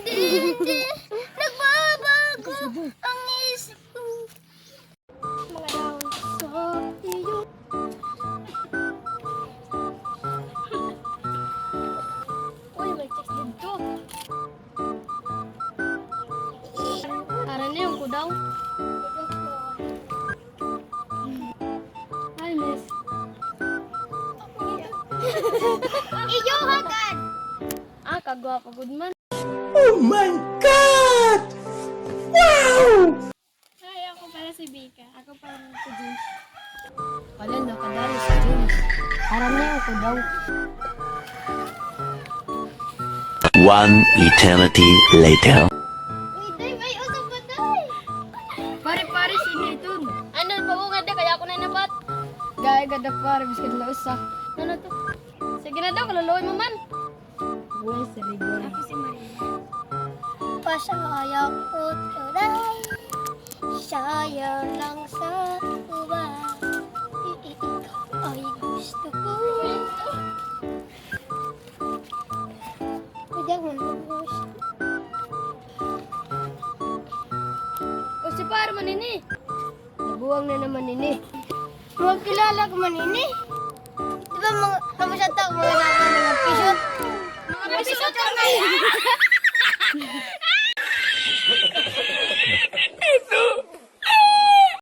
Hindi, hindi. Nagbabago ang isip ko. Uy, may text dito. Para na yung kudaw. Miss. Iyo hagad! Ah, kagwapo good man. Oh my God! Wow! Hi, ako pala si Bika. Ako pala si James. Wala na kadali sa James. Aram na yung kudaw. One eternity later. Uy, Day, may usap pa, Day! Pare-pare sino ito? Ano, na kaya ako na nabat. Gaya gada pare, biskan na usa. Ano to? Sige na daw, kaluluoy mo man. Buhay sa rigor. Ako si Maria. Pasayang ko turay, sayang ko. Nini. Nabuwang nini. Magkilala ko man ini. Di ba mga mga naman